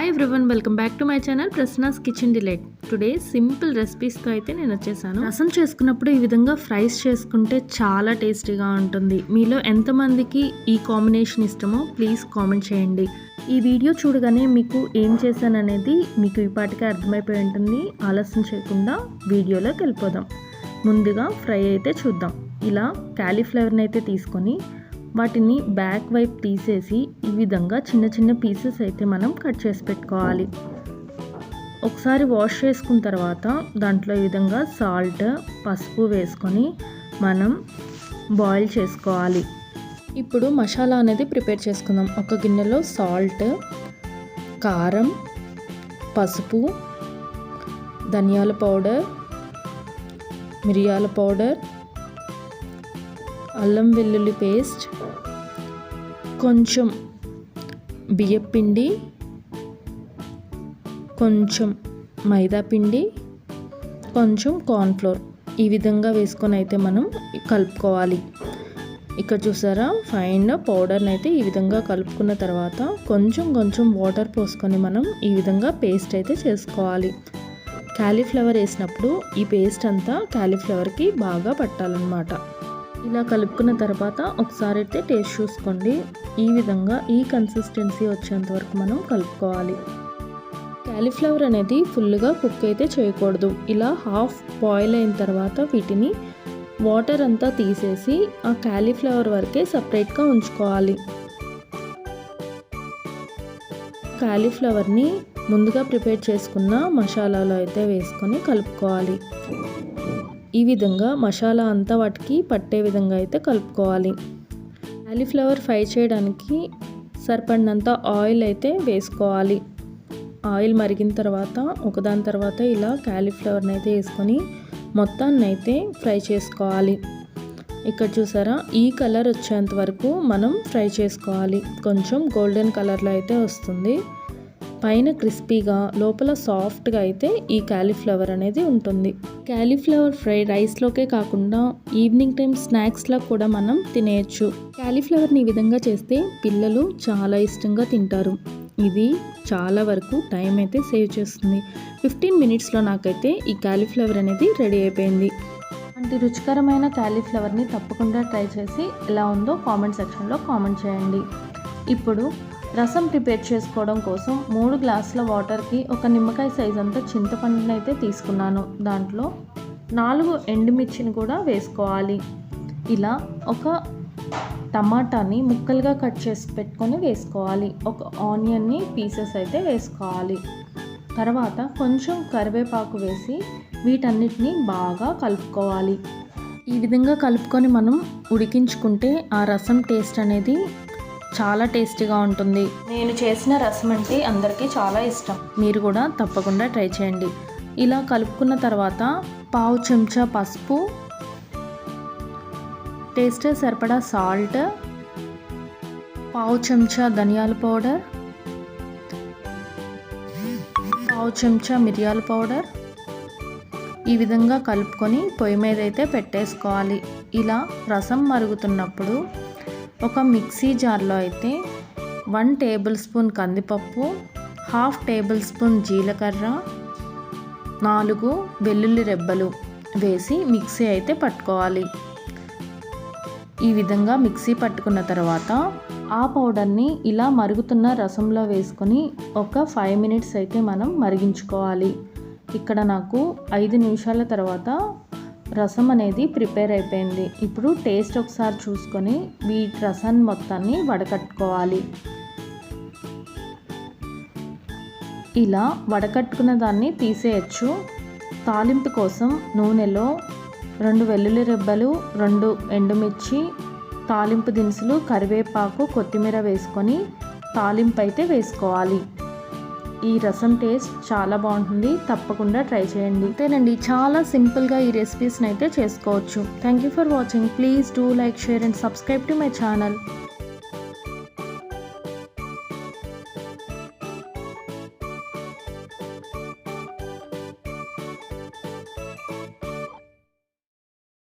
Hi everyone welcome back to my channel Prasanna's kitchen delight today simple రెసిపీస్తో అయితే నేను వచ్చేసాను. రసం చేసుకున్నప్పుడు ఈ విధంగా ఫ్రైస్ చేసుకుంటే చాలా టేస్టీగా ఉంటుంది. మీలో ఎంతమందికి ఈ కాంబినేషన్ ఇష్టమో ప్లీజ్ కామెంట్ చేయండి. ఈ వీడియో చూడగానే మీకు ఏం చేశాననేది మీకు ఈ పాటికే అర్థమైపోయి ఉంటుంది. ఆలస్యం చేయకుండా వీడియోలోకి వెళ్ళిపోదాం. ముందుగా ఫ్రై అయితే చూద్దాం. ఇలా క్యాలీఫ్లవర్ని అయితే తీసుకొని వాటిని బ్యాక్ వైపు తీసేసి ఈ విధంగా చిన్న చిన్న పీసెస్ అయితే మనం కట్ చేసి పెట్టుకోవాలి. ఒకసారి వాష్ చేసుకున్న తర్వాత దాంట్లో ఈ విధంగా సాల్ట్ పసుపు వేసుకొని మనం బాయిల్ చేసుకోవాలి. ఇప్పుడు మసాలా అనేది ప్రిపేర్ చేసుకుందాం. ఒక గిన్నెలో సాల్ట్ కారం పసుపు ధనియాల పౌడర్ మిరియాల పౌడర్ అల్లం వెల్లుల్లి పేస్ట్ కొంచెం బియ్యపిండి కొంచెం మైదా పిండి కొంచెం కార్న్ఫ్లోర్ ఈ విధంగా వేసుకొని అయితే మనం కలుపుకోవాలి. ఇక్కడ చూసారా? ఫైన్ పౌడర్ని అయితే ఈ విధంగా కలుపుకున్న తర్వాత కొంచెం కొంచెం వాటర్ పోసుకొని మనం ఈ విధంగా పేస్ట్ అయితే చేసుకోవాలి. క్యాలీఫ్లవర్ వేసినప్పుడు ఈ పేస్ట్ అంతా క్యాలీఫ్లవర్కి బాగా పట్టాలన్నమాట. ఇలా కలుపుకున్న తర్వాత ఒకసారి అయితే టేస్ట్ చూసుకోండి. ఈ విధంగా ఈ కన్సిస్టెన్సీ వచ్చేంత వరకు మనం కలుపుకోవాలి. క్యాలీఫ్లవర్ అనేది ఫుల్గా కుక్ అయితే చేయకూడదు. ఇలా హాఫ్ బాయిల్ అయిన తర్వాత వీటిని వాటర్ అంతా తీసేసి ఆ క్యాలీఫ్లవర్ వరకే సపరేట్గా ఉంచుకోవాలి. క్యాలీఫ్లవర్ని ముందుగా ప్రిపేర్ చేసుకున్న మసాలాలో అయితే వేసుకొని కలుపుకోవాలి. ఈ విధంగా మసాలా అంతా వాటికి పట్టే విధంగా అయితే కలుపుకోవాలి. కాలీఫ్లవర్ ఫ్రై చేయడానికి సరిపడినంత ఆయిల్ అయితే వేసుకోవాలి. ఆయిల్ మరిగిన తర్వాత ఒకదాని తర్వాత ఇలా క్యాలీఫ్లవర్ని అయితే వేసుకొని మొత్తాన్ని అయితే ఫ్రై చేసుకోవాలి. ఇక్కడ చూసారా ఈ కలర్ వచ్చేంత వరకు మనం ఫ్రై చేసుకోవాలి. కొంచెం గోల్డెన్ కలర్లో అయితే వస్తుంది. పైన క్రిస్పీగా లోపల సాఫ్ట్గా అయితే ఈ క్యాలీఫ్లవర్ అనేది ఉంటుంది. క్యాలీఫ్లవర్ ఫ్రై రైస్లోకే కాకుండా ఈవినింగ్ టైం స్నాక్స్లో కూడా మనం తినేయచ్చు. క్యాలీఫ్లవర్ని ఈ విధంగా చేస్తే పిల్లలు చాలా ఇష్టంగా తింటారు. ఇది చాలా వరకు టైం అయితే సేవ్ చేస్తుంది. ఫిఫ్టీన్ మినిట్స్లో నాకైతే ఈ క్యాలీఫ్లవర్ అనేది రెడీ అయిపోయింది. అంటే రుచికరమైన క్యాలీఫ్లవర్ని తప్పకుండా ట్రై చేసి ఎలా ఉందో కామెంట్ సెక్షన్లో కామెంట్ చేయండి. ఇప్పుడు రసం ప్రిపేర్ చేసుకోవడం కోసం మూడు గ్లాసుల వాటర్కి ఒక నిమ్మకాయ సైజ్ అంతా చింతపండుని అయితే తీసుకున్నాను. దాంట్లో నాలుగు ఎండుమిర్చిని కూడా వేసుకోవాలి. ఇలా ఒక టమాటాని ముక్కలుగా కట్ చేసి పెట్టుకొని వేసుకోవాలి. ఒక ఆనియన్ని పీసెస్ అయితే వేసుకోవాలి. తర్వాత కొంచెం కరివేపాకు వేసి వీటన్నిటిని బాగా కలుపుకోవాలి. ఈ విధంగా కలుపుకొని మనం ఉడికించుకుంటే ఆ రసం టేస్ట్ అనేది చాలా టేస్టీగా ఉంటుంది. నేను చేసిన రసం అంటే అందరికీ చాలా ఇష్టం. మీరు కూడా తప్పకుండా ట్రై చేయండి. ఇలా కలుపుకున్న తర్వాత పావు చెంచా పసుపు టేస్ట్ సరిపడా సాల్ట్ పావు చెంచా ధనియాల పౌడర్ పావు చెంచా మిరియాల పౌడర్. ఈ విధంగా కలుపుకొని పొయ్యి మీద అయితే పెట్టేసుకోవాలి. ఇలా రసం మరుగుతున్నప్పుడు ఒక మిక్సీ జార్లో అయితే వన్ టేబుల్ స్పూన్ కందిపప్పు హాఫ్ టేబుల్ స్పూన్ జీలకర్ర నాలుగు వెల్లుల్లి రెబ్బలు వేసి మిక్సీ అయితే పట్టుకోవాలి. ఈ విధంగా మిక్సీ పట్టుకున్న తర్వాత ఆ పౌడర్ని ఇలా మరుగుతున్న రసంలో వేసుకొని ఒక ఫైవ్ మినిట్స్ అయితే మనం మరిగించుకోవాలి. ఇక్కడ నాకు ఐదు నిమిషాల తర్వాత రసం అనేది ప్రిపేర్ అయిపోయింది. ఇప్పుడు టేస్ట్ ఒకసారి చూసుకొని వీటి రసాన్ని మొత్తాన్ని వడకట్టుకోవాలి. ఇలా వడకట్టుకున్న దాన్ని తీసేయచ్చు. తాలింపు కోసం నూనెలో రెండు వెల్లుల్లి రెబ్బలు రెండు ఎండుమిర్చి తాలింపు దినుసులు కరివేపాకు కొత్తిమీర వేసుకొని తాలింపు అయితే వేసుకోవాలి. ఈ రసం టేస్ట్ చాలా బాగుంటుంది. తప్పకుండా ట్రై చేయండి. అంతేనండి చాలా సింపుల్గా ఈ రెసిపీస్ని అయితే చేసుకోవచ్చు. Thank you for watching please do like share and subscribe to my channel